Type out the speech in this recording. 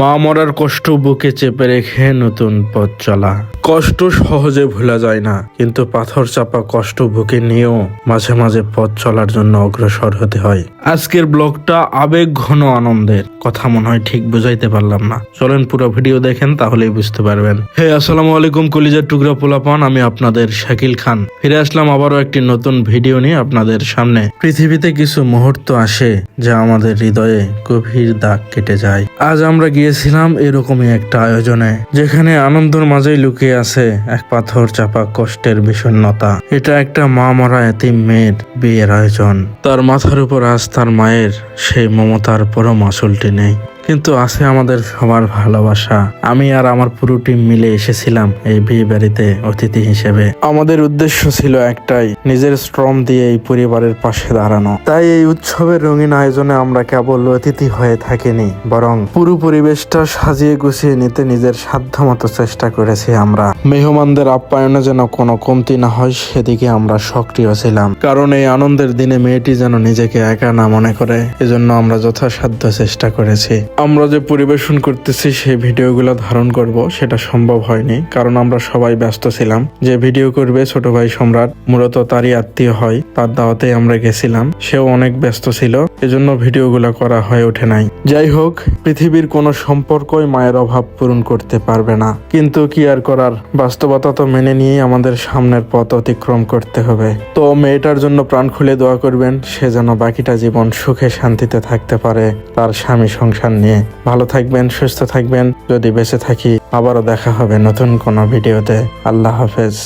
মা মরার কষ্ট বুকে চেপে রেখে নতুন পথ চলা। কষ্ট সহজে ভোলা যায় না, কিন্তু পাথর চাপা কষ্ট বুকে নিয়েও মাঝে মাঝে পথ চলার জন্য অগ্রসর হতে হয়। আজকের ব্লগটা আবেগ ঘন আনন্দের, কথা মনে হয় ঠিক বুঝাইতে পারলাম না। চলেন পুরো ভিডিও দেখেন, তাহলেই বুঝতে পারবেন। হে, আসসালামু আলাইকুম, কলিজার টুকরা পোলাপান, আমি আপনাদের শাকিল খান। ফিরে আসলাম আবারও একটি নতুন ভিডিও নিয়ে আপনাদের সামনে। পৃথিবীতে কিছু মুহূর্ত আসে যা আমাদের হৃদয়ে গভীর দাগ কেটে যায়। আজ আমরা গিয়েছিলাম এরকমই একটা আয়োজনে, যেখানে আনন্দের মাঝেই লুকিয়ে আছে এক পাথর চাপা কষ্টের বিষণ্নতা এটা একটা মা মরা এতিম মেয়ের বিয়ের আয়োজন। তার মাথার উপর আজ তার মায়ের সেই মমতার পরম আসলটি নেই। কিন্তু আছে আমাদের সবার ভালোবাসা। আমি আর আমার পুরো টিম মিলে এসেছিলাম এই বিয়ে বাড়িতে অতিথি হিসেবে। আমাদের উদ্দেশ্য ছিল একটাই, নিজের শ্রম দিয়ে এই পরিবারের পাশে দাঁড়ানো। তাই এই উৎসবের রঙিন আয়োজনে আমরা কেবল অতিথি হয়ে থাকিনি, বরং পুরো পরিবেশটা সাজিয়ে গুছিয়ে নিতে নিজের সাধ্যমতো চেষ্টা করেছি আমরা। মেহমানদের আপ্যায়নে যেন কোনো কমতি না হয়, সেদিকে আমরা সক্রিয় ছিলাম। কারণ এই আনন্দের দিনে মেয়েটি যেন নিজেকে একা না মনে করে, এজন্য আমরা যথাসাধ্য চেষ্টা করেছি। আমরা যে পরিবেশন করতেছি সেই ভিডিওগুলো ধারণ করব, সেটা সম্ভব হয়নি। কারণ আমরা সবাই ব্যস্ত ছিলাম। যে ভিডিও করবে ছোট ভাই সম্রাট, মূলত তারই আত্মীয় হয়, তার দাওয়াতে আমরা গেছিলাম। সেও অনেক ব্যস্ত ছিল, এজন্য ভিডিওগুলো করা হয়ে ওঠে নাই। যাই হোক, পৃথিবীর কোনো সম্পর্কই মায়ের অভাব পূরণ করতে পারবে না। কিন্তু কি আর করার? বাস্তবতা তো মেনে নিয়েই আমাদের সামনের পথ অতিক্রম করতে হবে। তো মেয়েটার জন্য প্রাণ খুলে দোয়া করবেন, সে যেন বাকিটা জীবন সুখে শান্তিতে থাকতে পারে, তার স্বামী সংসার নিয়ে ভালো থাকবেন, সুস্থ থাকবেন। যদি বেঁচে থাকি, আবারও দেখা হবে নতুন কোনো ভিডিওতে। আল্লাহ হাফেজ।